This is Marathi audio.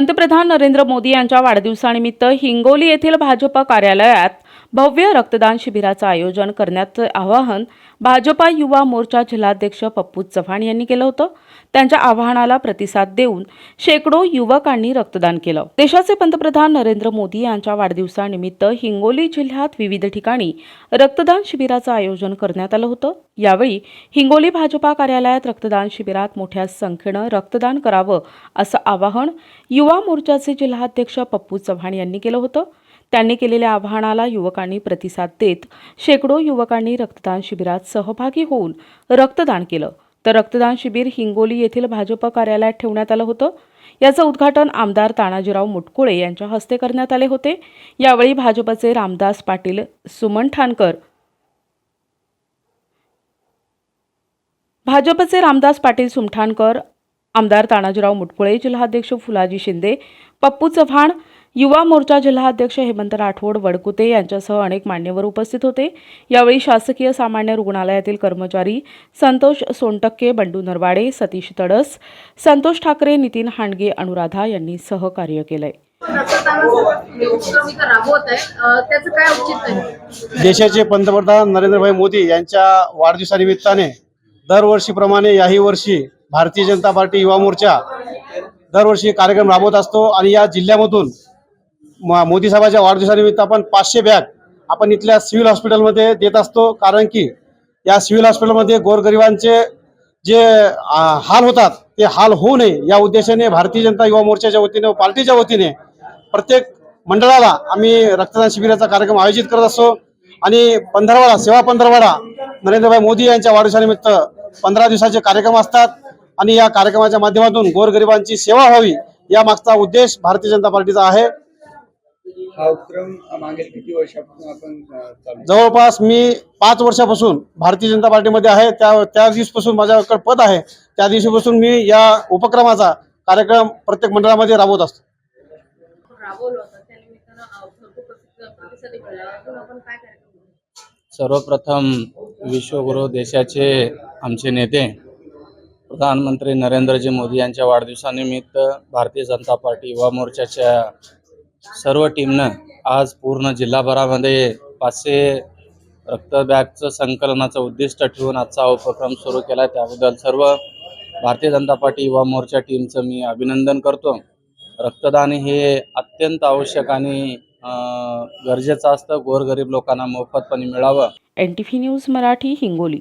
पंतप्रधान नरेंद्र मोदी यांच्या वाढदिवसानिमित्त हिंगोली येथील भाजप कार्यालयात भव्य रक्तदान शिबिराचं आयोजन करण्याचं आवाहन भाजपा युवा मोर्चा जिल्हाध्यक्ष पप्पू चव्हाण यांनी केलं होतं. त्यांच्या आवाहनाला प्रतिसाद देऊन शेकडो युवकांनी रक्तदान केलं. देशाचे पंतप्रधान नरेंद्र मोदी यांच्या वाढदिवसानिमित्त हिंगोली जिल्ह्यात विविध ठिकाणी रक्तदान शिबिराचं आयोजन करण्यात आलं होतं. यावेळी हिंगोली भाजपा कार्यालयात रक्तदान शिबिरात मोठ्या संख्येनं रक्तदान करावं असं आवाहन युवा मोर्चाचे जिल्हाध्यक्ष पप्पू चव्हाण यांनी केलं होतं. त्यांनी केलेल्या आव्हानाला युवकांनी प्रतिसाद देत शेकडो युवकांनी रक्तदान शिबिरात सहभागी होऊन रक्तदान केलं. तर रक्तदान शिबिर हिंगोली येथील भाजप कार्यालयात ठेवण्यात आलं होतं. याचं उद्घाटन आमदार तानाजीराव मुटकुळे यांच्या हस्ते करण्यात आले होते. यावेळी भाजपचे रामदास पाटील सुमन ठाणकर भाजपचे रामदास पाटील सुमठाणकर आमदार तानाजीराव मुटकुळे जिल्हाध्यक्ष फुलाजी शिंदे पप्पू चव्हाण युवा मोर्चा जिल्हाध्यक्ष हेमंत राठोड वडकुते यांच्यासह अनेक मान्यवर उपस्थित होते. यावेळी शासकीय सामान्य रुग्णालयातील कर्मचारी संतोष सोनटक्के बंडू नरवाडे सतीश तडस संतोष ठाकरे नितीन हांडगे अनुराधा यांनी सहकार्य केलंय. देशाचे पंतप्रधान नरेंद्रभाई मोदी यांच्या वाढदिवसानिमित्ताने दरवर्षीप्रमाणे याही वर्षी भारतीय जनता पार्टी युवा मोर्चा दरवर्षी कार्यक्रम राबवत असतो आणि या जिल्ह्यामधून मोदी साहेबाच्या वाढदिवसानिमित्त आपण पाचशे बॅग आपण इथल्या सिव्हिल हॉस्पिटलमध्ये देत असतो. कारण की या सिव्हिल हॉस्पिटलमध्ये गोरगरिबांचे जे हाल होतात ते हाल होऊ नये या उद्देशाने भारतीय जनता युवा मोर्चाच्या वतीने व पार्टीच्या वतीने प्रत्येक मंडळाला आम्ही रक्तदान शिबिराचा कार्यक्रम आयोजित करत असतो. आणि पंधरवाडा सेवा पंधरवाडा नरेंद्रभाई मोदी यांच्या वाढदिवसानिमित्त पंधरा दिवसाचे कार्यक्रम असतात. आणि या कार्यक्रमाच्या माध्यमातून गोरगरिबांची सेवा व्हावी या मागचा उद्देश भारतीय जनता पार्टीचा आहे. हा उपक्रम मागील किती वर्षापासून आपण अ, चालू जवळपास मी पाच वर्षापासून भारतीय जनता पार्टीमध्ये आहे. त्या त्या दिवसपासून माझ्याकडे पद आहे. त्या दिवशीपासून मी या उपक्रमाचा कार्यक्रम प्रत्येक मंडळामध्ये राबवत असतो? सर्वप्रथम विश्वगुरु देशाचे आमचे नेते प्रधानमंत्री नरेंद्रजी मोदी यांच्या वाढदिवसानिमित्त भारतीय जनता पार्टी युवा मोर्चाच्या सर्व टीमनं आज पूर्ण जिल्हाभरामध्ये पाचशे रक्त बॅगचं संकलनाचं उद्दिष्ट ठेवून आजचा उपक्रम सुरू केला आहे. त्याबद्दल सर्व भारतीय जनता पार्टी युवा मोर्चा टीमचं मी अभिनंदन करतो. रक्तदान हे अत्यंत आवश्यक आणि गरजेचं असतं. गोरगरीब लोकांना मोफतपणे मिळावं. N T V news Marathi Hingoli.